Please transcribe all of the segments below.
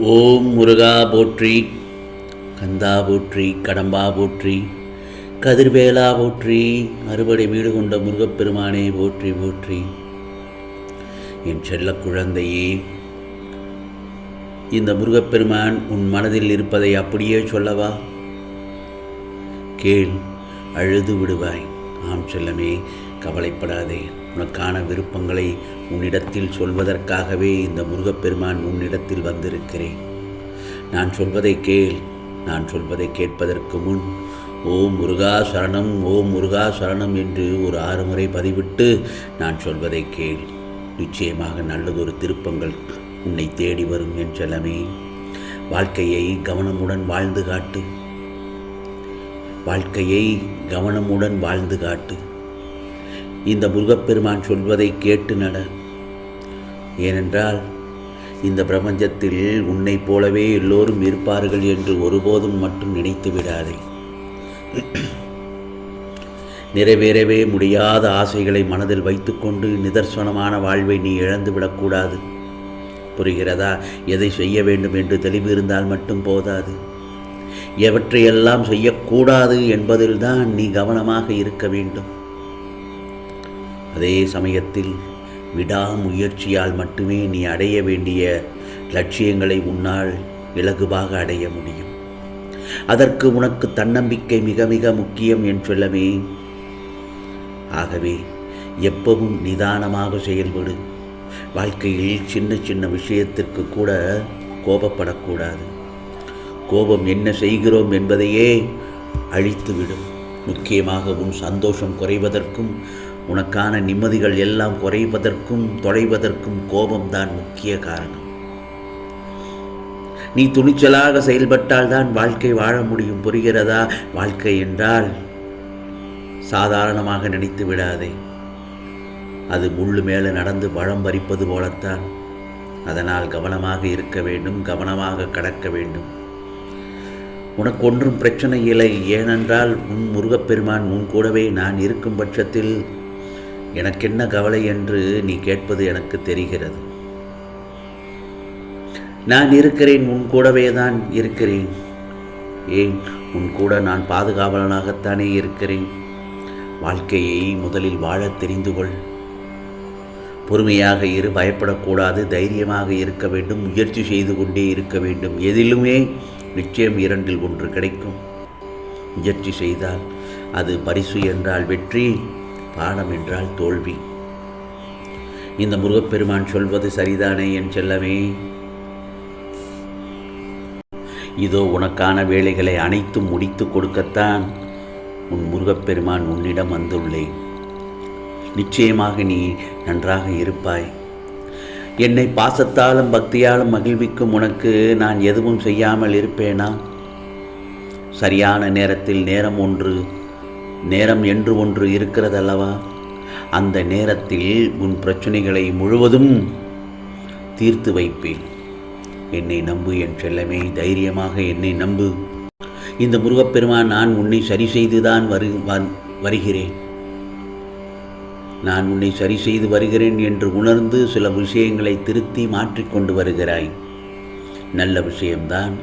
ஓம் முருகா போற்றி கந்தா போற்றி கடம்பா போற்றி கதிர்வேலா போற்றி அறுபடை வீடு கொண்ட முருகப்பெருமானே போற்றி போற்றி. என் செல்ல குழந்தையே இந்த முருகப்பெருமான் உன் மனதில் இருப்பதை அப்படியே சொல்லவா? கேள் அழுது விடுவாய். ஆம் செல்லமே கவலைப்படாதே. உனக்கான விருப்பங்களை உன்னிடத்தில் சொல்வதற்காகவே இந்த முருகப்பெருமான் உன்னிடத்தில் வந்திருக்கிறேன். நான் சொல்வதை கேள் நான் சொல்வதை கேட்பதற்கு முன் ஓம் முருகா சரணம் ஓம் முருகா சரணம் என்று ஒரு ஆறு முறை பதிவிட்டு நான் சொல்வதை கேள். நிச்சயமாக நல்லதொரு திருப்பங்கள் உன்னை தேடி வரும் என் செல்லமே. வாழ்க்கையை கவனமுடன் வாழ்ந்து காட்டு. வாழ்க்கையை கவனமுடன் வாழ்ந்து காட்டு. இந்த முருகப்பெருமான் சொல்வதை கேட்டு நட. ஏனென்றால் இந்த பிரபஞ்சத்தில் உன்னைப் போலவே எல்லோரும் இருப்பார்கள் என்று ஒருபோதும் மட்டும் நினைத்து விடாதே. நிறைவேறவே முடியாத ஆசைகளை மனதில் வைத்துக்கொண்டு நிதர்சனமான வாழ்வை நீ இழந்து விடக்கூடாது. புரிகிறதா? எதை செய்ய வேண்டும் என்று தெளிவு இருந்தால் மட்டும் போதாது. எவற்றையெல்லாம் செய்யக்கூடாது என்பதில்தான் நீ கவனமாக இருக்க வேண்டும். அதே சமயத்தில் விடாமுயற்சியால் மட்டுமே நீ அடைய வேண்டிய லட்சியங்களை உன்னால் இலகுவாக அடைய முடியும். அதற்கு உனக்கு தன்னம்பிக்கை மிக மிக முக்கியம் என் சொல்லவே ஆகவே எப்பவும் நிதானமாக செயல்படு. வாழ்க்கையில் சின்ன சின்ன விஷயத்திற்கு கூட கோபப்படக்கூடாது. கோபம் என்ன செய்கிறோம் என்பதையே அழித்துவிடும். முக்கியமாக உன் சந்தோஷம் குறைவதற்கும் உனக்கான நிம்மதிகள் எல்லாம் குறைவதற்கும் தொலைவதற்கும் கோபம்தான் முக்கிய காரணம். நீ துணிச்சலாக செயல்பட்டால் தான் வாழ்க்கை வாழ முடியும் புரிகிறதா? வாழ்க்கை என்றால் சாதாரணமாக நினைத்து விடாதே. அது முள்ளு மேலே நடந்து பழம் பறிப்பது போலத்தான். அதனால் கவனமாக இருக்க வேண்டும் கவனமாக கடக்க வேண்டும். உனக்கு ஒன்றும் பிரச்சனை இல்லை. ஏனென்றால் உன் முருகப்பெருமான் உன் கூடவே நான் இருக்கும் பட்சத்தில் எனக்கென்ன கவலை என்று நீ கேட்பது எனக்கு தெரிகிறது. நான் இருக்கிறேன் உன் கூடவே தான் இருக்கிறேன். ஏன்? உன் கூட நான் பாதுகாவலனாகத்தானே இருக்கிறேன். வாழ்க்கையை முதலில் வாழத் தெரிந்து கொள். பொறுமையாக இரு பயப்படக்கூடாது. தைரியமாக இருக்க வேண்டும். முயற்சி செய்து கொண்டே இருக்க வேண்டும். எதிலுமே நிச்சயம் இரண்டில் ஒன்று கிடைக்கும். முயற்சி செய்தால் அது பரிசு என்றால் வெற்றி. பாடம் என்றால் தோல்வி. இந்த முருகப்பெருமான் சொல்வது சரிதானே என் செல்லமே? இதோ உனக்கான வேலைகளை அனைத்தும் முடித்து கொடுக்கத்தான் உன் முருகப்பெருமான் உன்னிடம் வந்துள்ளேன். நிச்சயமாக நீ நன்றாக இருப்பாய். என்னை பாசத்தாலும் பக்தியாலும் மகிழ்விக்கும் உனக்கு நான் எதுவும் செய்யாமல் இருப்பேனா? சரியான நேரத்தில் நேரம் ஒன்று நேரம் என்று ஒன்று இருக்கிறதல்லவா? அந்த நேரத்தில் உன் பிரச்சனைகளை முழுவதும் தீர்த்து வைப்பேன். என்னை நம்பு என் செல்லமே தைரியமாக என்னை நம்பு. இந்த முருகப்பெருமான் நான் உன்னை சரி செய்துதான் வரு வருகிறேன். நான் உன்னை சரி செய்து வருகிறேன் என்று உணர்ந்து சில விஷயங்களை திருத்தி மாற்றிக்கொண்டு வருகிறாய். நல்ல விஷயம்தான்.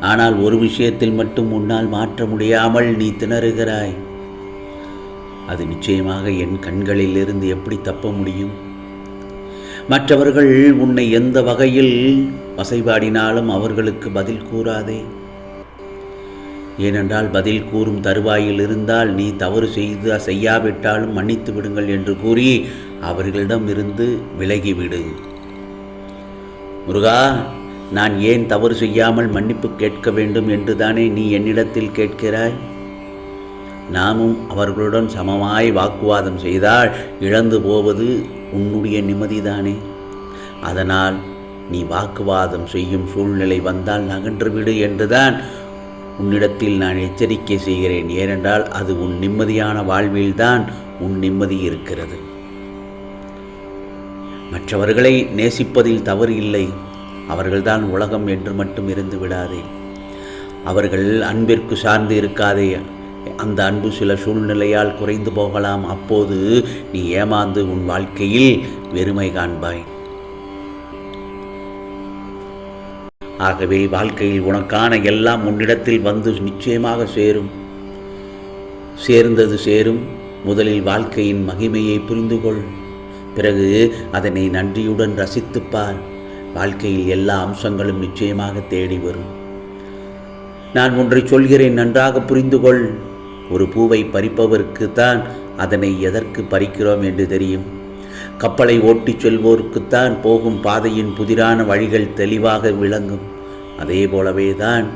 ஆனால் ஒரு விஷயத்தில் மட்டும் உன்னால் மாற்ற முடியாமல் நீ திணறுகிறாய். அது நிச்சயமாக என் கண்களிலிருந்து எப்படி தப்ப முடியும்? மற்றவர்கள் உன்னை எந்த வகையில் வசைபாடினாலும் அவர்களுக்கு பதில் கூறாதே. ஏனென்றால் பதில் கூறும் தருவாயில் இருந்தால் நீ தவறு செய்து செய்யாவிட்டாலும் மன்னித்து விடுங்கள் என்று கூறி அவர்களிடம் இருந்து விலகிவிடு. முருகா நான் ஏன் தவறு செய்யாமல் மன்னிப்பு கேட்க வேண்டும் என்றுதானே நீ என்னிடத்தில் கேட்கிறாய்? நாமும் அவர்களுடன் சமமாய் வாக்குவாதம் செய்தால் இழந்து போவது உன்னுடைய நிம்மதிதானே. அதனால் நீ வாக்குவாதம் செய்யும் சூழ்நிலை வந்தால் நகன்றுவிடு என்றுதான் உன்னிடத்தில் நான் எச்சரிக்கை செய்கிறேன். ஏனென்றால் அது உன் நிம்மதியான வாழ்வில்தான் உன் நிம்மதி இருக்கிறது. மற்றவர்களை நேசிப்பதில் தவறு இல்லை. அவர்கள்தான் உலகம் என்று மட்டும் இருந்து விடாதே. அவர்கள் அன்பிற்கு சார்ந்து இருக்காதே. அந்த அன்பு சில சூழ்நிலையால் குறைந்து போகலாம். அப்போது நீ ஏமாந்து உன் வாழ்க்கையில் வெறுமை காண்பாய். ஆகவே வாழ்க்கையில் உனக்கான எல்லாம் உன்னிடத்தில் வந்து நிச்சயமாக சேரும். சேர்ந்தது சேரும். முதலில் வாழ்க்கையின் மகிமையை புரிந்து கொள் பிறகு அதனை நன்றியுடன் ரசித்துப்பார் வாழ்க்கையில் எல்லா அம்சங்களும் நிச்சயமாக தேடி வரும். நான் ஒன்றை சொல்கிறேன் நன்றாக புரிந்து கொள் ஒரு பூவை பறிப்பவருக்கு தான் அதனை எதற்கு பறிக்கிறோம் என்று தெரியும். கப்பலை ஓட்டிச் செல்வோருக்குத்தான் போகும் பாதையின் புதிரான வழிகள் தெளிவாக விளங்கும். அதே போலவே தான்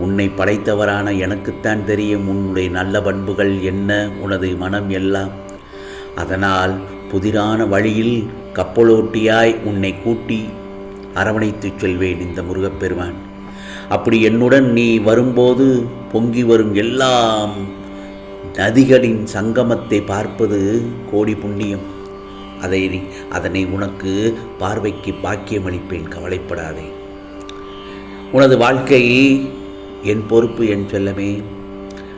உன்னை படைத்தவரான எனக்குத்தான் தெரியும் உன்னுடைய நல்ல பண்புகள் என்ன உனது மனம் எல்லாம். அதனால் புதிரான வழியில் கப்பலோட்டியாய் உன்னை கூட்டி அரவணைத்துச் செல்வேன் இந்த முருகப்பெருமான். அப்படி என்னுடன் நீ வரும்போது பொங்கி வரும் எல்லாம் நதிகளின் சங்கமத்தை பார்ப்பது கோடி புண்ணியம். அதை நீ- அதனை உனக்கு பார்வைக்கு பாக்கியம் அளிப்பேன் கவலைப்படாதே. உனது வாழ்க்கை என் பொறுப்பு என் செல்லமே.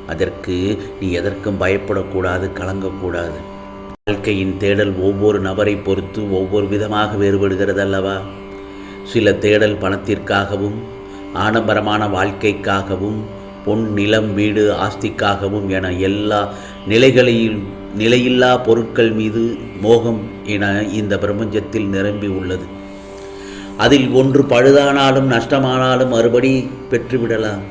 அதற்கு நீ எதற்கும் பயப்படக்கூடாது கலங்கக்கூடாது. வாழ்க்கையின் தேடல் ஒவ்வொரு நபரை பொறுத்து ஒவ்வொரு விதமாக வேறுபடுகிறது அல்லவா சில தேடல் பணத்திற்காகவும் ஆடம்பரமான வாழ்க்கைக்காகவும் பொன் நிலம் வீடு ஆஸ்திக்காகவும் என எல்லா நிலைகளையும் நிலையில்லா பொருட்கள் மீது மோகம் என இந்த பிரபஞ்சத்தில் நிரம்பி உள்ளது. அதில் ஒன்று பழுதானாலும் நஷ்டமானாலும் மறுபடி பெற்றுவிடலாம்.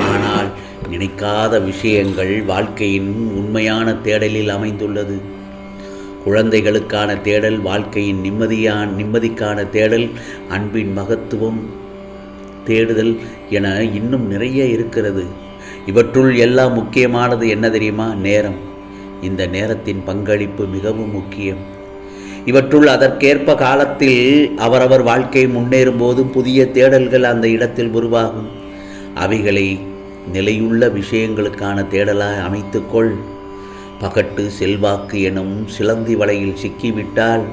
ஆனால் நினைக்காத விஷயங்கள் வாழ்க்கையின் உண்மையான தேடலில் அமைந்துள்ளது. குழந்தைகளுக்கான தேடல் வாழ்க்கையின் நிம்மதியான் நிம்மதிக்கான தேடல் அன்பின் மகத்துவம் தேடுதல் என இன்னும் நிறைய இருக்கிறது. இவற்றுள் எல்லாம் முக்கியமானது என்ன தெரியுமா? நேரம். இந்த நேரத்தின் பங்களிப்பு மிகவும் முக்கியம். இவற்றுள் அதற்கேற்ப காலத்தில் அவரவர் வாழ்க்கை முன்னேறும்போது புதிய தேடல்கள் அந்த இடத்தில் உருவாகும். அவைகளை நிலையுள்ள விஷயங்களுக்கான தேடலாய் அமைத்துக்கொள். பகட்டு செல்வாக்கு எனும் சிலந்தி வலையில் சிக்கிவிட்டால்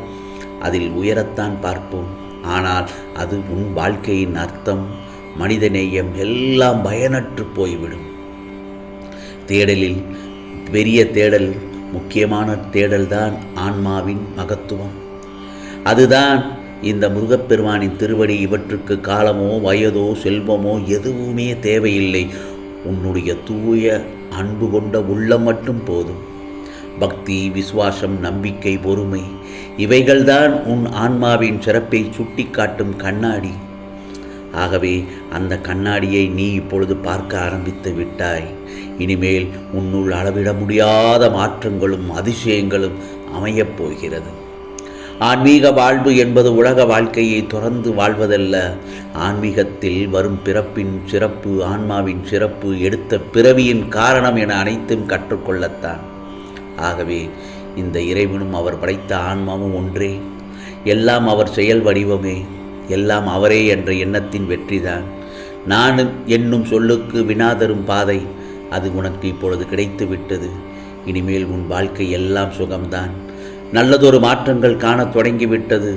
அதில் உயரத்தான் பார்ப்போம். ஆனால் அது உன் வாழ்க்கையின் அர்த்தம். மனிதநேயம் எல்லாம் பயனற்று போய்விடும். தேடலில் பெரிய தேடல் முக்கியமான தேடல்தான் ஆன்மாவின் மகத்துவம். அதுதான் இந்த முருகப்பெருமானின் திருவடி. இவற்றுக்கு காலமோ வயதோ செல்வமோ எதுவுமே தேவையில்லை. உன்னுடைய தூய அன்பு கொண்ட உள்ளம் மட்டும் போதும். பக்தி விசுவாசம் நம்பிக்கை பொறுமை இவைகள்தான் உன் ஆன்மாவின் சிறப்பை சுட்டிக்காட்டும் கண்ணாடி. ஆகவே அந்த கண்ணாடியை நீ இப்பொழுது பார்க்க ஆரம்பித்து விட்டாய். இனிமேல் உன்னுள் அளவிட முடியாத மாற்றங்களும் அதிசயங்களும் அமையப் போகிறது. ஆன்மீக வாழ்வு என்பது உலக வாழ்க்கையை தொடர்ந்து வாழ்வதல்ல. ஆன்மீகத்தில் வரும் பிறப்பின் சிறப்பு ஆன்மாவின் சிறப்பு எடுத்த பிறவியின் காரணம் என அனைத்தும் கற்றுக்கொள்ளத்தான். ஆகவே இந்த இறைவனும் அவர் படைத்த ஆன்மாவும் ஒன்றே. எல்லாம் அவர் செயல் வடிவமே. எல்லாம் அவரே என்ற எண்ணத்தின் வெற்றிதான். நான் என்னும் சொல்லுக்கு வினாதரும் பாதை அது உனக்கு இப்பொழுது கிடைத்து விட்டது இனிமேல் உன் வாழ்க்கை எல்லாம் சுகம்தான். நல்லதொரு மாற்றங்கள் காணத் தொடங்கிவிட்டது.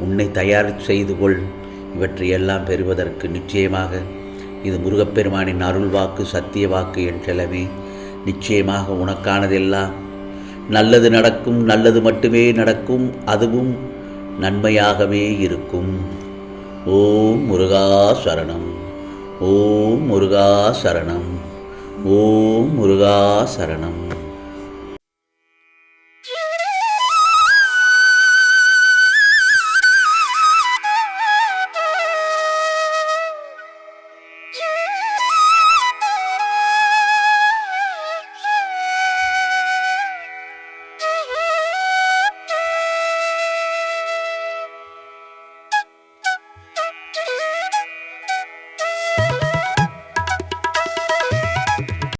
உன்னை தயார் செய்து கொள். இவற்றையெல்லாம் பெறுவதற்கு நிச்சயமாக இது முருகப்பெருமானின் அருள் வாக்கு சத்திய வாக்கு என் செலவே நிச்சயமாக உனக்கானதெல்லாம். நல்லது நடக்கும் நல்லது மட்டுமே நடக்கும் அதுவும் நன்மையாகவே இருக்கும். ஓம் முருகா சரணம். ஓம் முருகா சரணம். ஓம் முருகா சரணம்.